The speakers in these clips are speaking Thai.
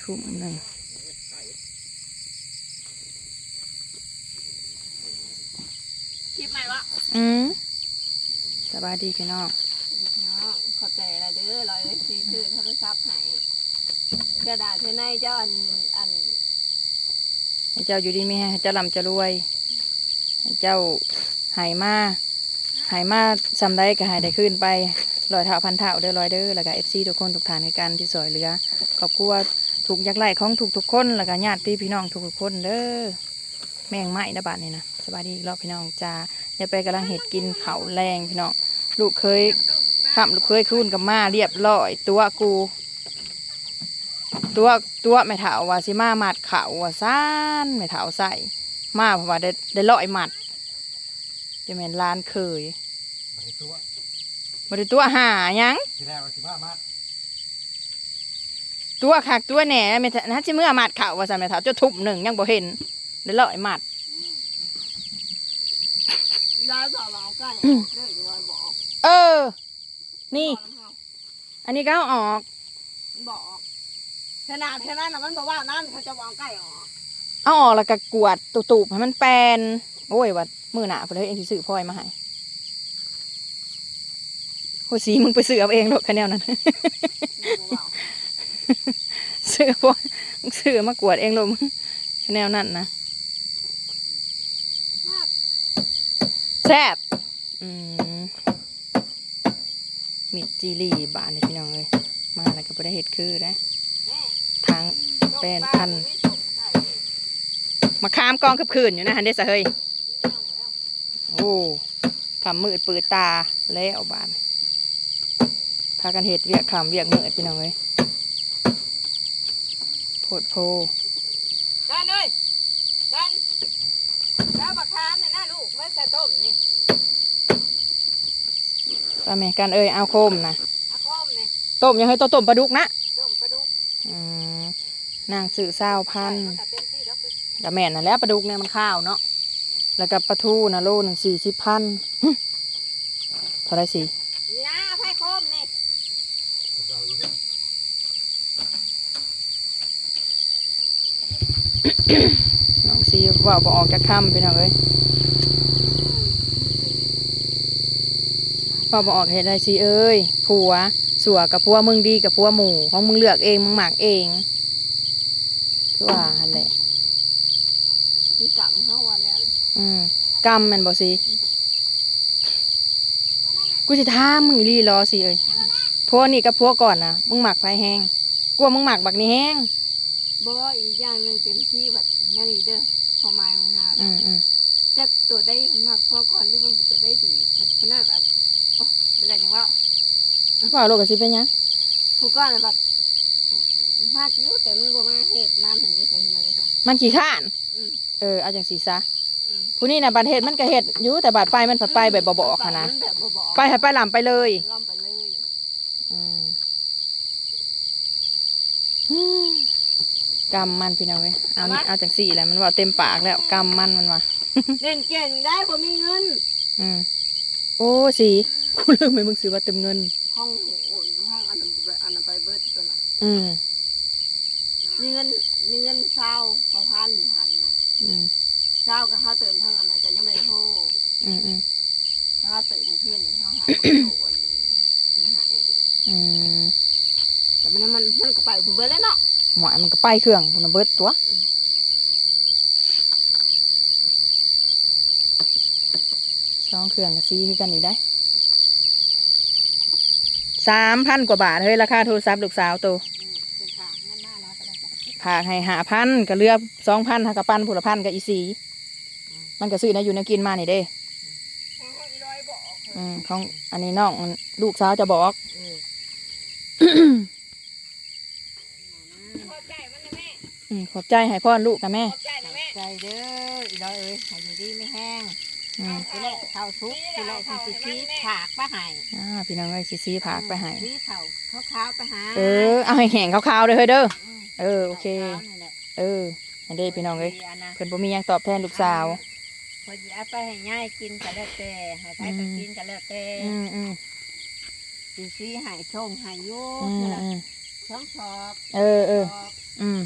ทุ่มหนึ่งคลิปใหม่วะอืมสบายดีพี่น้องเนาะขอบใจละเด้อร้อยไว้ซื้อถือโทรศัพท์ให้กระดาษเธอในเจ้าอันอันให้เจ้าอยู่ดีมีแรงให้เจ้าลำจะรวยให้เจ้าใหายมาใหายมาซำได้ก็หายได้ขึ้นไปลอยเท่าพันเท่าเด้อลอยเด้อแล้วก็เอฟซีทุกคนทุกฐานในการที่สอยเหลือขอบคุณถูกยักไล่ของทุกทุกคนแล้วก็ญาติพี่น้องทุกทุกคนเด้อแม่งไม้นะบาทนี่นะสบายดีอีกรอบพี่น้องจ้าเดี๋ยวไปกำลังเห็ดกินเขาแรงพี่น้องลูกเคยขับลูกเคยคืนกับมาเรียบร้อยตัวกู ตัวตัวไม่เถาว่าสิมาหมัดเขาว่าซ่านไม่เถาใส่มาเพราะว่าได้ได้ลอยหมัด จะเป็นลานเคยบริตัวบริตัวหาหยังที่แรกว่าสิบห้ามัดตัวคักตัวแหน่ไม่ทนะจิเมื่อหมัดเขาว่าสันไม่เถาจะทุบหนึ่งยังบ่เห็นได้ลอยหมัดร้อยบอกเราใกล้เลิกร้อยบอกเออ นี่ อันนี้ก็เอาออกบอกขนาดแค่นั้นน่ะมันบอกว่านั่นเขาจะวางใกล้ออกเอาออกแล้วก็กวาดตูบๆให้มันแปลนโอ้ยวัด มือหนาเพนเลยเองสิซื้อพลอยมาให้โหสีมึงไปซื้อเอาเองหรอกคะแนวนั้นบอกซื้อพวกซื้อมากวดเองลมแนวนั้นนะแซ่บอืมมิดจีรีบานนี่พี่น้องเลยมาแล้วก็บ่ได้เห็ดคือนะทางเป็นพันมาคามกองคืบคืนอยู่นะฮันเดสเฮ้ย อ้คำมืดปืดตาแล้วบานพากันเห็ดเวียกคำเวียกมืดพี่น้องเลยโพดโพกันเลยกันแล้วบักคามเนี่ยนะลูกไม่ใส่ต้มนี่ป้าแม่กันเอ้ยเอาโคมนะอาคมนี่ต้มยังให้ตัวต้มปลาดุกนะต้มปลาดุกอืมนางสื่อเศร้าพันมันก็เต็มที่แล้วกับแม่นน่ะแหล้วปลาดุกเนี่ยมันข้าวเนาะ แล้วก็ปลาทูนะโลหนึ่งสี่สิบพันหึเท่าไรสี่นี่นะไผ่คมนี่เราอยู่ที่น้องซีว่าบอออกจากค่ำพี่น้องเอ้ย ว่าบอออกเห็ดไรซีเอ้ยผัว สัวกับผัวมึงดีกับผัวหมูของมึงเลือกเองมึงหมักเองคือว่าหั่นแหละมันกลับเข้าว่าแล้วอืมกรรมแมันบ่สิกูจะท้ามมึงอีหลีรอสิเอ้ยพวกนี่กับพวกก่อนนะมึงหมักไฟแห้งกลัวมึงหมักบักนี่แห้งบ่อีกอย่างหนึ่งเต็มที่แบบนั่นนี่เด้อความหมายของงานอืมอืมจะตัวได้มากพอก่อนหรือมันตัวได้ดีมันคนนั้นแบบ โอ้ไม่ได้ยังว่าว่าโลกกสิเป็นหยังผู้ก่อนน่ะแบบมากอยู่แต่มันบ่มาเฮ็ดน้ำถึงได้ใส่ที่นั่นได้จ้ะมันขี้ข้าน อืมเออเอาจังสีซะอืมผู้นี้นะบาดเฮ็ดมันก็เฮ็ดอยู่แต่บาดไปมันผัดไปแบบบ่บอกค่ะนะมันแบบบ่บอกไปให้ไปลำไปเลยล่อมไปเลยอืมกำมันพี่น้องเว้ยเอานี่เอาจังสี่แหละมันว่าเต็มปากแล้วกำมันมันว่าเล่นเก่งได้บ่มีเงิน อืม โอ้สีกูเลิกไปมึงซื้อว่าเต็มเงิน ห้องอุ่นห้องอันนั้นไปอันนั้นไปเบิดตัวน่ะอืมมีเงินมีเงินเศร้ากว่าพันหันน่ะอืมเศร้าก็ค่าเติมทั้งอันนั้นก็ยังไม่ได้โทรอืมอืมค่าเติมมันขึ้นเขาหาคนโอนนะฮะอืมแต่มันมันมันก็ไปผู้เบิดแล้วเนาะหมอยมันก็ไปเครื่องพุ่นนะเบิดตัว สองเครื่องกับซีคือกันอีกได้สามพันกว่าบาทเฮ้ยราคาโทรศัพท์ลูกสาวตัวอืมเป็นทางเงินมาแล้วก็ได้จ้ะผากให้หาพันก็เหลือสองพันหากระปั้นผุละพันกับอีสีมันก็ซื้อในะอยู่ในะกินมานี่เด้ของอีร้อยบอกอืมของอันนี้น้องมันลูกสาวจะบอกเออขอบใจมันนะแม่อืมขอบใจให้พ่อลูกกับแม่ขอบใจนะแม่ใจเด้ออีร้อยเอ้ยให้อยู่ดีไม่แห้ง อืมกูแลข้าวซุปกูแลทำสิชีผากไปให้อ่าพี่น้องเอ้ยสิซีผากไปให้สีเขาข้าวขาวๆไปหาเออเอาให้แห้งขาวๆเลยเฮ้ยเด้อมเออโอเคขาวๆนี่แหละเอออันเด้พี่น้องเอ้ยดีะนะเพิ่นบ่มีหยังตอบแทนลูกสาวพอดีเอาไปให้ง่ายกินก็แล้วแต่ให้ใครก็กินก็แล้วแต่อืมอืมสีสีใหายชงใหายโยอืมอืมช่องชอบเออเออชอบอืม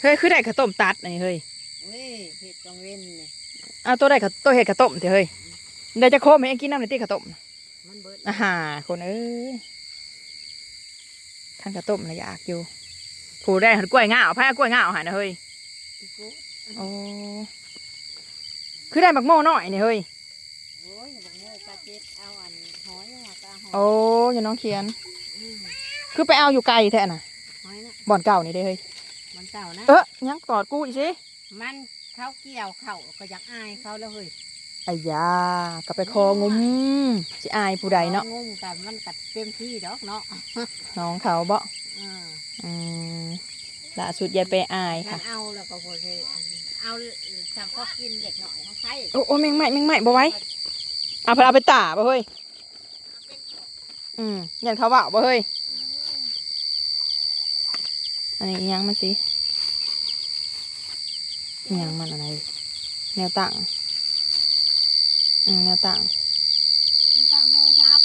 เฮ้ยคือได้ข้าวต้มตัดอันนี้เฮ้ย เว้ยเห็ดกังเว้นเนี่ยเอาตัวได้ข้าวตัวเห็ดข้าวต้มเถอะเฮ้ยได้จะโคมให้เองกินน้ำในตีข้าวต้มน่ะมันเบิดอาหาคนเอ้ยท่านข้าวต้มนะอยากอยู่ผูได้หันกล้วยง่าวพายกล้วยง่าวหานะเฮ้ยอีกกูโอ้คือได้บักโม่น้อยนี่เฮ้ยโอ้ยบอกโง่กระเจ็ดเอาอันหอยว่ากะหอยโอ้ยน้องเขียนอืมคือไปเอาอยู่ไกลแท้น่ะหอยน่ะบ่อนเก่านี่เด้เฮ้ยมันเก่านะเอ๊ะยังกอดกูอีกสิ มันเขาเกี่ยวเขาก็อยากอายเขาแล้วเฮ้ยไอ้ยาก็ไปคองุ้มสิอายผู้ใดเนาะงงแต่มันกัดเต็มที่ดอกเนาะน้องเขาบ่อ่าอืมล่าสุดยายไปอายงั้ค่ะนเอาแล้วก็พอเคเอาทำพอกินเด็กหน่อยเขาใช้โอ้โอ้แมงไหม้แมงไหม้บ่ไหว้เอาไปเอาไปตาบ่เฮ้ยอืมยันเขาว่าบ่เฮ้ยอันนี้อิหยังมันสิ อิหยังมันอะไร แนวตั้งอืมแนวตั้งมันตั้งโทรศัพท์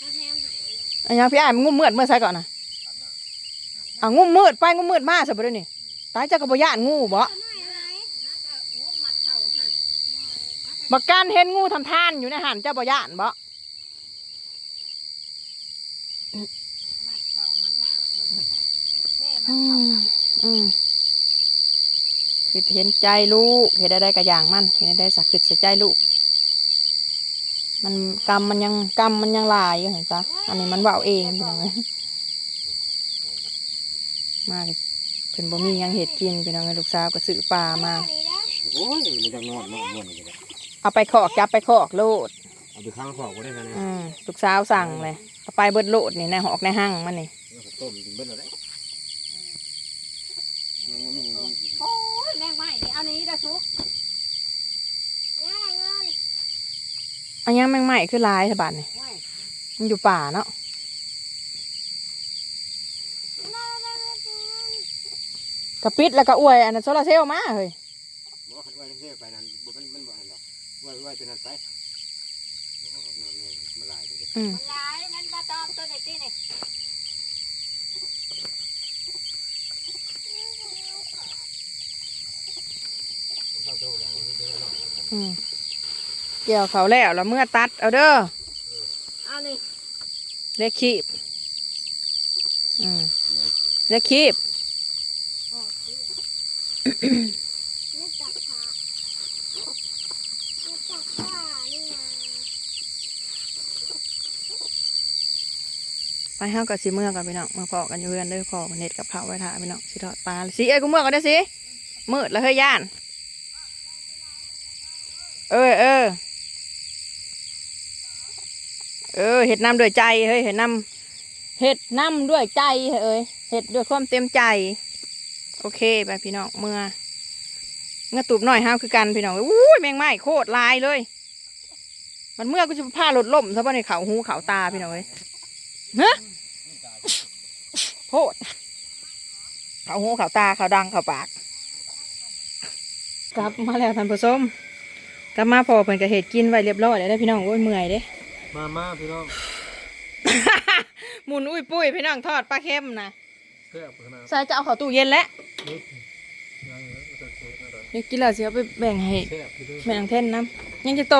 มาแทมหายอันยังพี่อ้ายมันงุ่มมืดเมื่อไซก่อนนะอะงุ่มมืดไปงุ่มมืดมาซะบ่เด้อนี่ตายเจ้าก็บ่ย่านงูบ่ไม่อะไรบักการเห็นงูทำทานอยู่ในหันเจ้าบ่ย่านบ่มัดเข่ามัดหน้าเพิ่นเท่มัอืดเข่ามอืม คือเห็นใจลูกเห็นได้ๆก็อย่างมันเห็นได้ๆสักคือเสียใจลูก มันกรรมมันยังกรรมมันยังหลายอยู่เห็นซะอันนี้มันเว้าเองพี่น้องเอ้ยมากเพิ่นบ่มีหยังเห็ดกินพี่น้องเอ้ยลูกสาวก็ซื้อปลามาโอ้ยมันจะนอนนอนนอนอย่างเงี้ยเอาไปขอกจับไปขอกโลดเอาไปข้างขอบก็ได้กันเนี่ยอืมลูกสาวสั่งเลยเอาไปเบิดโลดนี่ในหอกในห้างมันนี่แล้วก็ต้มกินเบิ้ลเลย โอ้ยแมงไม้ นี่เอานี้เด้อซุกนี่อะไรเงินอันยังแมงไหม้คือหลายสะบัดนี่โอ้ยมันอยู่ป่าเนาะน่ารักเงินกระปิดแล้วก็อวยอันนั้นโซลาร์เซลล์มาเฮ้ยบอกว่าว่าเท่ไปนั่นมันมันบ่เห็นหรอกว่าว่าเป็นนั่นไปมันลายไปเลยอืม มันหลายมันปลาตอมตัวไหนตีนี่ เข้าโต๊ะวางนี่เป็นหรอก อืม เกี่ยวเขาแล้วแล้วเมื่อตัดเอาเด้อเอานี่เรียกคีบอืมเรียกคีบนี่จักขานี่จักขานี่ไงไปเฮากับสิเมื่อกันพี่น้องมาพอกันอยู่เรือนเด้อพอกันเน็ตกับข้าวไว้ท่าพี่น้องสิทอดปลาสิเอ้ยกูเมื่อกันได้อสิมืดแล้วเฮ้ยย่าน เออเออเออเห็ดน้ำด้วยใจเฮ้ยเห็ดน้ำเห็ดน้ำด้วยใจเอ้ยเห็ดด้วยความเต็มใจ โอเคไปพี่น้องเมื่อเงาตูบหน่อยห้าวคือกันพี่น้องอู้ยแมงไม้โคตรลายเลย มันเมื่อกูจะพาหลดล่มซะบ่ในเขาหูเขาตาพี่น้องเอ้ยฮะโพดเขาหูเขาตาเขาดังเขาปาก กลับมาแล้วท่านผู้ชม กลับมาพอเพิ่นก็เห็ดกินไว้เรียบร้อยแล้วเด้อพี่น้องโอ้ยเมื่อยเด้ มามาพี่น้องหมุนอุ้ยปุ้ยพี่น้องทอดปลาเค็มนะเพื่อขนาดใส่จะเอาเข้าตู้เย็นแล้วนี้ยังเหลือจะเสียนะตอนเดี๋ยวกินแล้วสิเอาไปแบ่งให้แซ่บพี่ด้วยแม่นางเท่นน้ำยังจะโต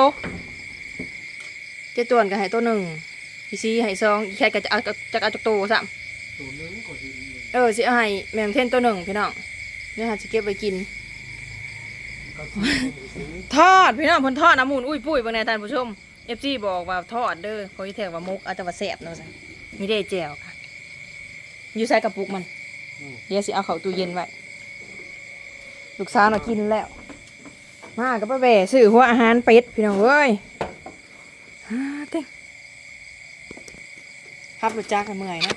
เจตวนก็ให้ตัวหนึ่งพี่ซีให้สองอีแค่ก็จะเอาจะเอาจากโตซ้ตัวนึงก็คือำเออสิเอาให้แม่นางเท่นตัวหนึ่งพี่น้องเดี๋ยวหาสิเก็บไว้กินก็คือ ทอดพี่น้องเพิ่นทอดน้ำมูลอุ้ยปุ้ยเบางในท่านผู้ชมเอฟซีบอกว่าทอดเด้อเขาที่แทกว่ามุกอาจจะว่าแซ่บเนาะสิมีได้แจวค่ะอยู่ใส่กระปุกมันเดี๋ยวสิเอาเข้าตู้เย็นไว้ลูกสาวน่ะกินแล้ว มากับป้าแบ่ซื้อหัวอาหารเป็ดพี่น้องเว้ยฮ่าเต็งขับรถจักรเมื่อยนะ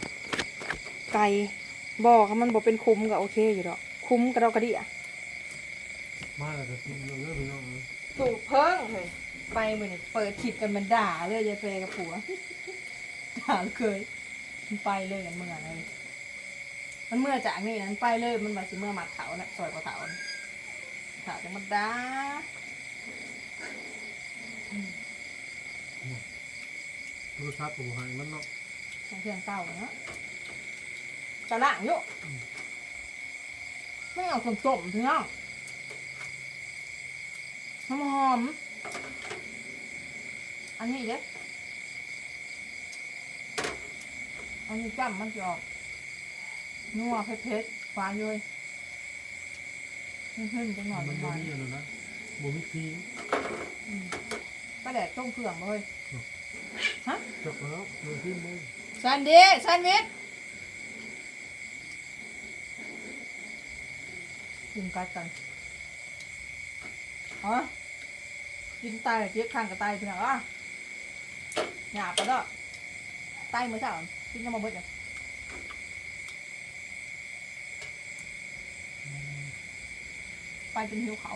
ไก่บอกมันบอกเป็นคุ้มก็โอเคอยู่ดอกคุ้มกระดอกกระดี่ย มาแล้วก็กินเยอะพี่น้องถูกเพิ่งเลยไปเหมือนเปิดคลิปกันมันด่าเลยยายเฟยกับผัวด่าเคยมันไปเลยกันเมื่อเลยมันเมื่อจากนี่นั้นไปเลยมันมาสิเมื่อหมัดเขาน่ะซอยกว่าเขาน่ะเขาจะมาด่ามโทรศัพท์ผมหายมันเนาะของเครื่องเก่าเนาะกระล่างอยู่ไม่เอาสมๆพี่น้อง หอมหอมๆอันนี้เด้อันนี้จ้ำมันจะออกนัวเผ็ดๆหวานอยู่เลยขึ้นๆจังหน่อยมันหบ่วานมีอันนั้นนะบ่มีทิ้งอืมป้าแดดต้มเครื่องเลยจักแล้วเรื่องที่มึงแซนดี้แซนด์วิชกินกัดกัน อ๋อกินไตเจี๊ยบข้างกับไตเพียงอะหยาบปะเด้อไตมือสาวกินยังมาเบิดเลยไปเป็นหิวเขา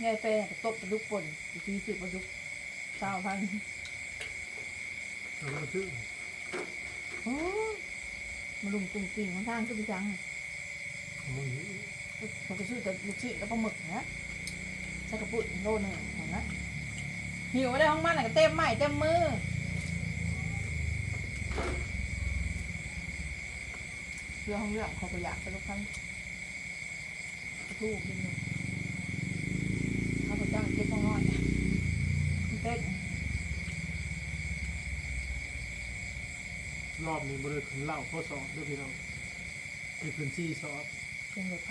ไงไปกับตบปลาดุกป่นอีกทีสิบปลาดุกเศร้าพันเอามาซื้อโอ้ยมาลุงตุงติ่งมันทางขึ้นไปจังเอา มันก็ชื่อแต่ลูกชิ้นกับปลาหมึกนะใส่กระปุกโลหนึงเห็นไหมหิวได้ห้องมันน่ะก็เต็มไม้เต็มมือเรื่องของเรื่องเขาก็อยากไปลูกค้ากระทู้กินอยู่เขาก็จ้างเก็บของน้อยเต้นรอบนี้บ่ได้ขึ้นเหล้าข้อสอบด้วยพี่น้องที่ขึ้นซี่สอบ เป็นรถไฟ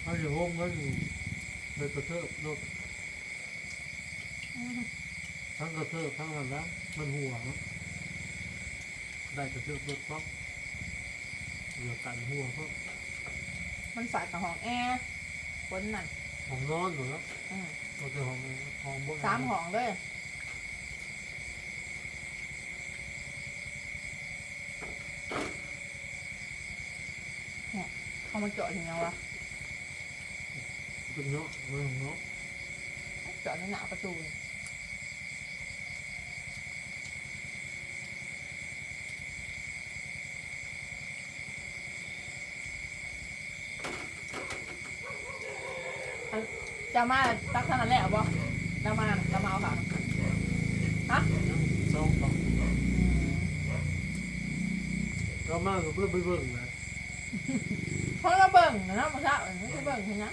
เขาจะโฮมเงินไปกระเทิบรถทั้งกระเทิบทั้งนั้นแล้วมันหัวเนาะได้กระเทิบรถก็เหลือกันหัวก็มันสาดกับห้องแอร์คนนั่นห้องนอนอยู่แล้วอืมก็จะห้องห้องบ่สามห้องเลยเนี่ยเขา มาเจาะถึงยังวะเป็นเนาะเรื่องเนาะเจาะในหน้าประตูเลยอันจะมาตักเท่านั้นแหละเอาบ่จะมาจะมาเอาค่ะฮะสองต่อก็มากก็เพื่อไปเบิ่งนะ เพราะเราเบิ่งนะเนาะมาเช้าไม่ใช่เบิ่งเห็นนะ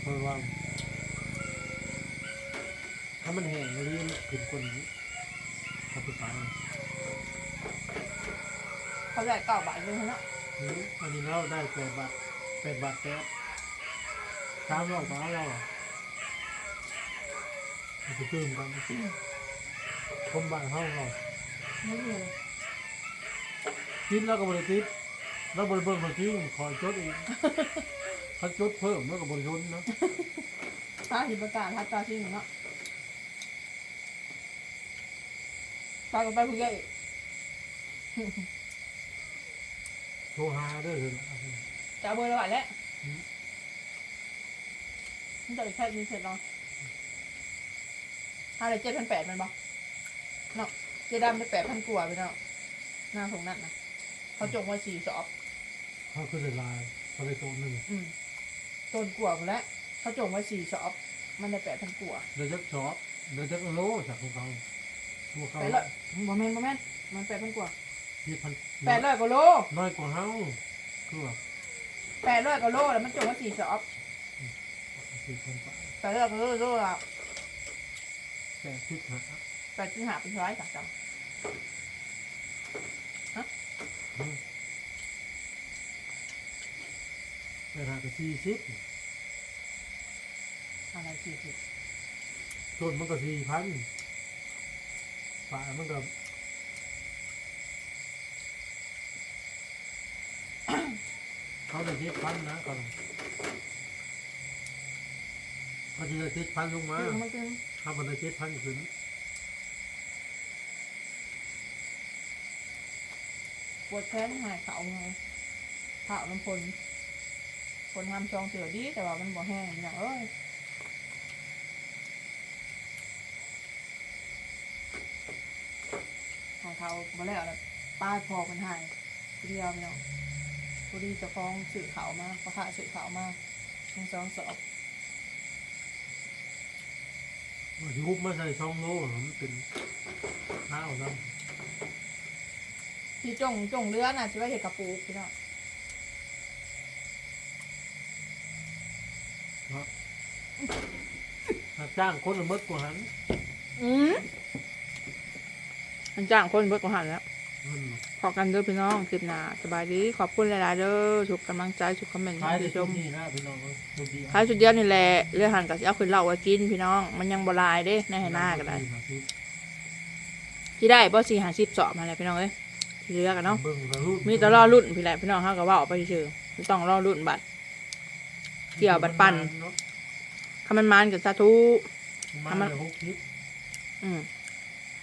เพราะว่าถ้ามันแห้งแล้วนี่มันขึ้นคนนี้เขาไปตายเขาได้เก้าบาทเลยเนาะอืมอันนี้เราได้แปดบาทแปดบาทแป๊บสามรอบมาเราอะมันจะเติมกันคมบานเข้าเรา ไม่มีเลยติดแล้วก็บริติดแล้วบริเบิ่งบริติดคอยจดอีกถ้าจดเพิ่มแล้วก็บริชนนะตาหิประกาศทัดตาที่หนึ่งเนาะตาก็ไปผู้ใหญ่โทรหาเด้อเถอะจะเอาเบอร์เราไว้แล้วมันจะอีกแค่นี้เสร็จแล้วห้าเลยเจ็ดพันแปดมันบอกเนาะ เจ๊ดำได้แปดพันกว่าไปเนาะหน้าของนั่นนะเขาจงไว้สี่สอบ เขาคือลายเขาเลยโตหนึ่งอืมต้นกว่าหมดแล้วเขาจงไว้สี่สอบ มันได้แปดพันกว่าเดี๋ยวจะช็อปเดี๋ยวจะโลจากของเขาพวกเขาแปดร้อยบ่แม่นบ่แม่นมันแปดพันกว่าที่พันแปดร้อยกว่าโลน้อยกว่าเฮาคือว่าแปดร้อยกว่าโลแล้วมันจงไว้สี่สอบสี่พันบาทแปดร้อยกว่าโลโลละแปดสิบห้า แปดสิบห้าเป็นร้อยสามจังแปดห้ากับสี่สิบอะไรสี่สิบต้นมันก็สี่พันป่ามันก็เขาได้เจ็ดพันนะก่อนเขาจะได้เจ็ดพันลงมาคือมันคือถ้ามันได้เจ็ดพันขึ้น ปวดแขนหายเขาไงเผาน้ำพลคนทำชองเสือดีแต่ว่ามันบ่แห้งอย่างเอ้ยของเขาบ่แล้วแหละป้าพอมันหายเดียวพี่น้องพอดีจะฟ้องสื่อข่ามาประกาสื่อข่ามาทั้งสองสอบมันยุบมาใส่ช่องโล่มันเป็นข้าวนะ ที่จงจงเรือน่ะจะว่าเห็ดกระปูพี่น้องถ้าจ้างคนละเมิดกว่าหันอืมอันจ้างคนเบิดกว่าหันแล้วมันขอกันเด้อพี่น้องคลิปหน้าสบายดีขอบคุณหลายๆเด้อทุกกำลังใจทุกคอมเมนต์ขายได้ที่ชชุดมนี้นะพี่น้องชุดเดียวขายสุดเดียวนี่แหละเรือหันกับสิเอาขึ้นเหล่าไว้กินพี่น้อง มันยังบหลายเด้ในไหหน้าก็ได้ที่ได้บ่สี่หาสิบสอบมาแล้วพี่น้องเอ้ย ที่เรือกันเนาะเบิ่งกระรุ่นมีแต่รอรุ่นพี่แหละพี่น้องเขาก็เว่าออกไปเฉยๆไม่ต้องรอรุ่นบัตร เกี่ยวบัดปั่นคำมันมันกับสาธุ มันมาเลยหกคลิปอืม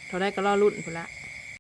เท่าได้ก็รอรุ่นพุ่นละ